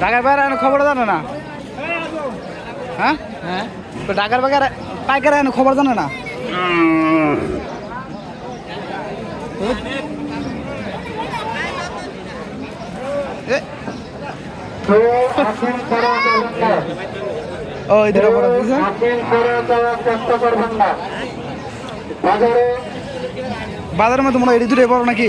ঢাকার বাইরে খবর জানে না? হ্যাঁ? হ্যাঁ। তো ঢাকার বাইরে পাইকার খবর জানে না? ও চেষ্টা করবেন বাজারে বাজারের মধ্যে মনে হয় এই দুটোই বড় নাকি?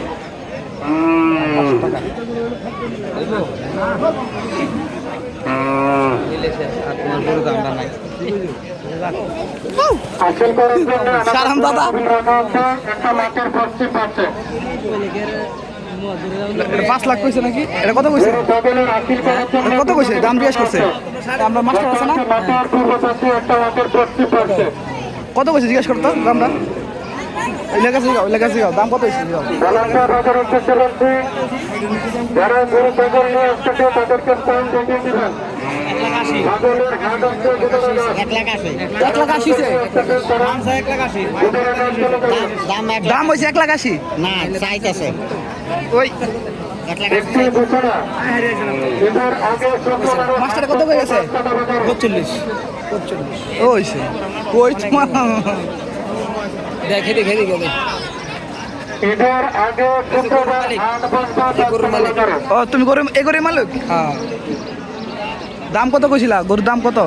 দাদা। পাঁচ লাখ কইছে নাকি? এটা কত কইছে? কত কইছে? দাম জিজ্ঞেস করছে। আমরা মাস্টার আছে না? পাচ্ছে কত কইছে জিজ্ঞেস করতো দামটা? ওই শিখাও ওই শিখাও দাম কত শিখাও যারা গরু ছাগল নিয়ে আসছে তাদেরকে স্থান দেখিয়ে দিবেন দাম হয়েছে এক লাখ আশি। না চাইতেছে ওই মাস্টার কত হয়ে গেছে? পঁচল্লিশ ও হয়েছে কই তোমার দেখে দেখে দেখে ও তুমি গরু এ গরু মালিক? হ্যাঁ। দাম কত কইছিলা? গরুর দাম কত?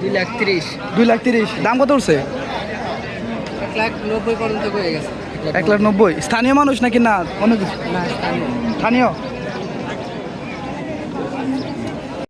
দুই লাখ তিরিশ। দুই লাখ তিরিশ। দাম কত উঠছে? এক লাখ নব্বই পর্যন্ত হয়ে গেছে। এক লাখ নব্বই। স্থানীয় মানুষ নাকি না? অন্য কিছু? স্থানীয়। স্থানীয়?